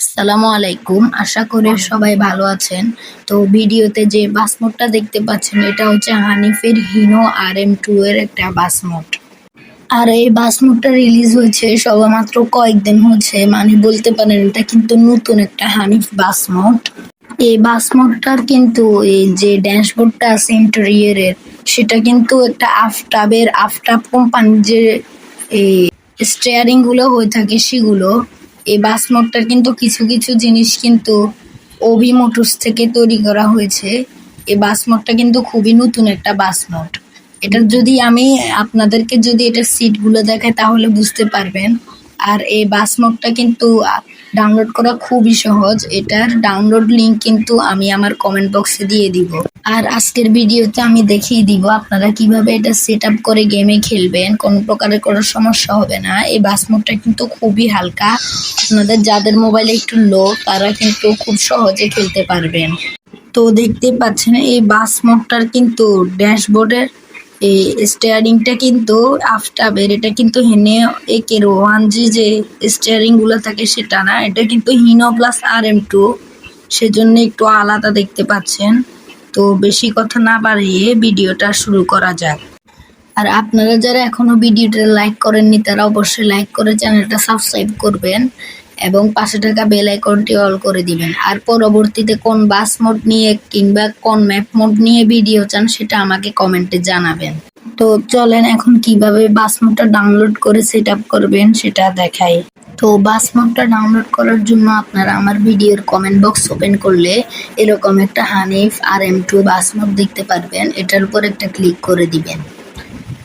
আসসালামু আলাইকুম। আশা করি সবাই ভালো আছেন। তো ভিডিওতে যে বাস মোডটা দেখতে পাচ্ছেন, এটা হচ্ছে হানিফের হিনো আর এম টু এর একটা বাস মোড আর এই বাস মোডটা রিলিজ হয়েছে সবেমাত্র কয়েকদিন হচ্ছে। মানে বলতে পারেন, এটা কিন্তু নতুন একটা হানিফ বাস মোড এই বাস মোডটার কিন্তু এই যে ড্যাশবোর্ডটা আছে ইন্টেরিয়রের সেটা কিন্তু একটা আফটাবের, আফটাব কোম্পানির যে এই স্টিয়ারিংগুলো হয়ে থাকে, সেগুলো এই বাস মোডটার কিন্তু কিছু কিছু জিনিস কিন্তু ওবি মোটরস থেকে তৈরি করা হয়েছে। এই বাস মোডটা কিন্তু খুবই নতুন একটা বাস মোট এটার যদি আমি আপনাদেরকে যদি এটার সিটগুলো দেখাই তাহলে বুঝতে পারবেন। আর এই বাস মোডটা কিন্তু ডাউনলোড করা খুবই সহজ। এটার ডাউনলোড লিংক কিন্তু আমি আমার কমেন্ট বক্সে দিয়ে দিব। আর আজকের ভিডিওতে আমি দেখিয়ে দিব আপনারা কীভাবে এটা সেট আপ করে গেমে খেলবেন, কোনো প্রকারের কোনো সমস্যা হবে না। এই বাস মোডটা কিন্তু খুবই হালকা। আপনাদের যাদের মোবাইলে একটু লো তারা কিন্তু খুব সহজে খেলতে পারবেন। তো দেখতে পাচ্ছেন, এই বাস মোডটার কিন্তু ড্যাশবোর্ডের এই স্টিয়ারিংটা কিন্তু আফটাবের এটা কিন্তু হেনে একের ওয়ান জি যে স্টিয়ারিংগুলো থাকে সেটা না, এটা কিন্তু Hino plus R M two সেজন্য একটু আলাদা দেখতে পাচ্ছেন। তো বেশি কথা না বাড়িয়ে ভিডিওটা শুরু করা যাক। আর আপনারা যারা এখনও ভিডিওটা লাইক করেননি, তারা অবশ্যই লাইক করে চ্যানেলটা সাবস্ক্রাইব করবেন। এবং পাশে থাকা বেল আইকনটি অল করে দিবেন। আর পরবর্তীতে কোন বাস মোড নিয়ে কিংবা কোন ম্যাপ মোড নিয়ে ভিডিও চান সেটা আমাকে কমেন্টে জানাবেন। তো চলেন এখন কীভাবে বাস মোডটা ডাউনলোড করে সেট আপ করবেন সেটা দেখাই। তো বাস মোডটা ডাউনলোড করার জন্য আপনারা আমার ভিডিওর কমেন্ট বক্স ওপেন করলে এরকম একটা Hanif R M two bus mod দেখতে পারবেন। এটার উপর একটা ক্লিক করে দিবেন।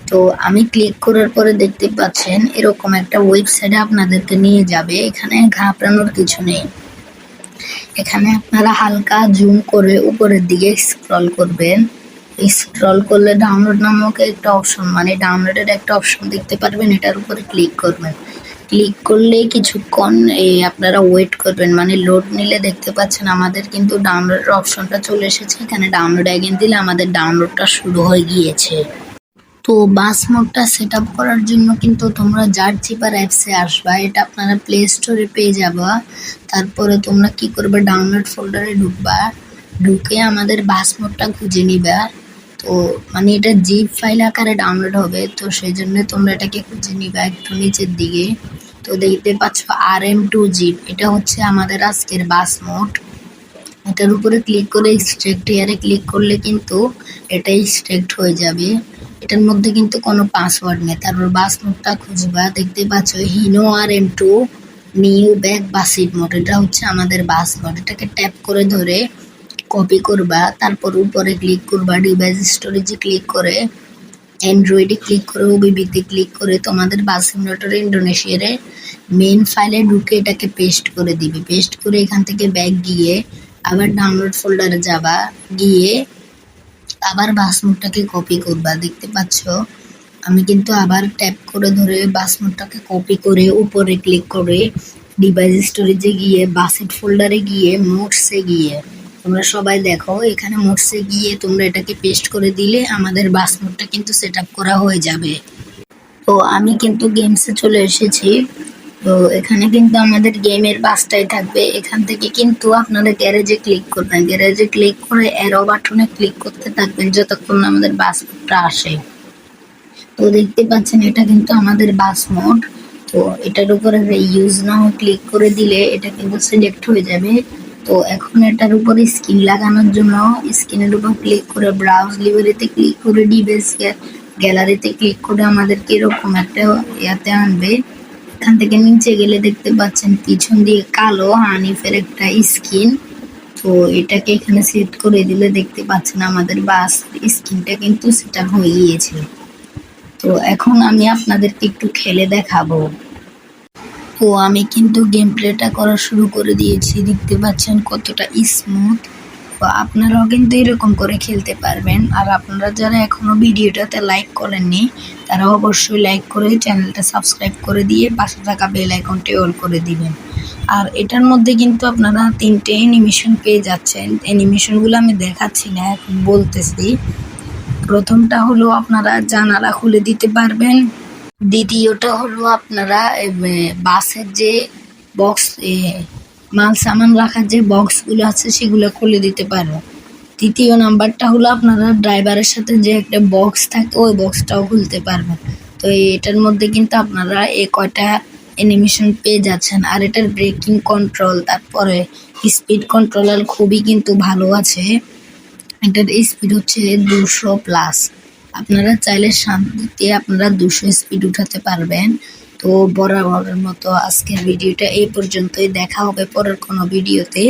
তো আমি ক্লিক করার পরে দেখতে পাচ্ছেন এরকম একটা ওয়েবসাইটে আপনাদেরকে নিয়ে যাবে। এখানে ঘাবড়ানোর কিছু নেই। এখানে আপনারা হালকা জুম করে উপরের দিকে স্ক্রল করবেন। স্ক্রল করলে ডাউনলোড নামক একটা অপশন মানে ডাউনলোডের একটা অপশন দেখতে পারবেন, এটার উপরে ক্লিক করবেন। ক্লিক করলে কিছুক্ষণ এই আপনারা ওয়েট করবেন মানে লোড নিলে দেখতে পাচ্ছেন আমাদের কিন্তু ডাউনলোডের অপশনটা চলে এসেছে। এখানে ডাউনলোড অ্যাগেন দিলে আমাদের ডাউনলোডটা শুরু হয়ে গিয়েছে। তো বাস মোডটা সেট আপ করার জন্য কিন্তু তোমরা জার চিপার অ্যাপসে আসবা। এটা আপনারা প্লে স্টোরে পেয়ে যাবা। তারপরে তোমরা কি করবে? ডাউনলোড ফোল্ডারে ঢুকবা। ঢুকে আমাদের বাস মোডটা খুঁজে নিবা। তো মানে এটা জিপ ফাইল আকারে ডাউনলোড হবে। তো সেই জন্য তোমরা এটাকে খুঁজে নিবা একটু নিচের দিকে। তো দেখতে পাচ্ছ আর এম টু জিপ এটা হচ্ছে আমাদের আজকের বাস মোড এটার উপরে ক্লিক করে স্ট্রেক্ট এয়ারে ক্লিক করলে কিন্তু এটা স্ট্রেক্ট হয়ে যাবে। এটার মধ্যে কিন্তু কোনো পাসওয়ার্ড নেই। তারপর বাস মোডটা খুঁজবা, দেখতে পাচ্ছ Hino R M two new back বাসিট mod এটা হচ্ছে আমাদের বাস মোড এটাকে ট্যাপ করে ধরে কপি করবা, তারপর উপরে ক্লিক করবা ডিভাইস স্টোরেজে ক্লিক করে অ্যান্ড্রয়েডে ক্লিক করে ওবিবিতে ক্লিক করে, তোমাদের বাস সিমুলেটর ইন্ডোনেশিয়ারে মেন ফাইলে ঢুকে এটাকে পেস্ট করে দিবে। পেস্ট করে এখান থেকে ব্যাগ গিয়ে আবার ডাউনলোড ফোল্ডারে যাবা, গিয়ে আবার বাস মোডটাকে কপি করবা, দেখতে পাচ্ছ? আমি কিন্তু আবার ট্যাপ করে ধরে বাস মোডটাকে কপি করে উপরে ক্লিক করে ডিভাইস স্টোরেজে গিয়ে বাসেট ফোল্ডারে গিয়ে মোটসে গিয়ে, তোমরা সবাই দেখো, এখানে মোটসে গিয়ে তোমরা এটাকে পেস্ট করে দিলে আমাদের বাস মোডটা কিন্তু সেট করা হয়ে যাবে। তো আমি কিন্তু গেমসে চলে এসেছি। তো এখানে কিন্তু আমাদের গেমের বাসটাই থাকবে। এখান থেকে কিন্তু আপনারা গ্যারেজে ক্লিক করবেন। গ্যারেজে ক্লিক করে অ্যারো বাটনে ক্লিক করতে থাকবেন যতক্ষণ আমাদের বাসটা আসে। তো দেখতে পাচ্ছেন এটা কিন্তু আমাদের বাস মোড। তো এটার উপরে ইউজ নাও ক্লিক করে দিলে এটা কিন্তু সিলেক্ট হয়ে যাবে। তো এখন এটার উপরে স্ক্রিন লাগানোর জন্য স্ক্রিনের উপর ক্লিক করে ব্রাউজ লিভারিতে ক্লিক করে ডিভাইস গ্যালারিতে ক্লিক করে আমাদেরকে এরকম একটা ইয়াতে আনবে। এখান থেকে নিচে গেলে দেখতে পাচ্ছেন পিছন দিয়ে কালো হানিফের একটা স্কিন। তো এটাকে এখানে সেট করে দিলে দেখতে পাচ্ছেন আমাদের বাস স্কিনটা কিন্তু সেটা হয়ে গিয়েছে তো এখন আমি আপনাদেরকে একটু খেলে দেখাবো। তো আমি কিন্তু গেম প্লেটা করা শুরু করে দিয়েছি, দেখতে পাচ্ছেন কতটা স্মুথ তো আপনারাও কিন্তু এরকম করে খেলতে পারবেন। আর আপনারা যারা এখনও ভিডিওটাতে লাইক করেননি তারা অবশ্যই লাইক করে চ্যানেলটা সাবস্ক্রাইব করে দিয়ে পাশে থাকা বেল আইকনটি অন করে দিবেন। আর এটার মধ্যে কিন্তু আপনারা তিনটে অ্যানিমেশন পেয়ে যাচ্ছেন। অ্যানিমেশনগুলো আমি দেখাচ্ছি না এখন বলতেছি। প্রথমটা হলো আপনারা জানালা খুলে দিতে পারবেন। দ্বিতীয়টা হলো আপনারা বাসের যে বক্স মাল সামান রাখার যে বক্সগুলো আছে সেগুলো খুলে দিতে পারব তৃতীয় নাম্বারটা হলো আপনারা ড্রাইভারের সাথে যে একটা বক্স থাকে, ওই বক্সটাও খুলতে পারবেন। তো এটার মধ্যে কিন্তু আপনারা এ কয়টা অ্যানিমেশন পেয়ে যাচ্ছেন। আর এটার ব্রেকিং কন্ট্রোল তারপরে স্পিড কন্ট্রোলার খুবই কিন্তু ভালো আছে। এটার স্পিড হচ্ছে দুশো প্লাস আপনারা চাইলে শান্তিতে আপনারা দুশো স্পিড উঠাতে পারবেন। তো বরাবরের মতো আজকের ভিডিওটা এই পর্যন্তই। দেখা হবে পরের কোনো ভিডিওতে।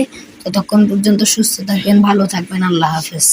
ততক্ষণ পর্যন্ত সুস্থ থাকবেন ভালো থাকবেন আল্লাহ হাফেজ।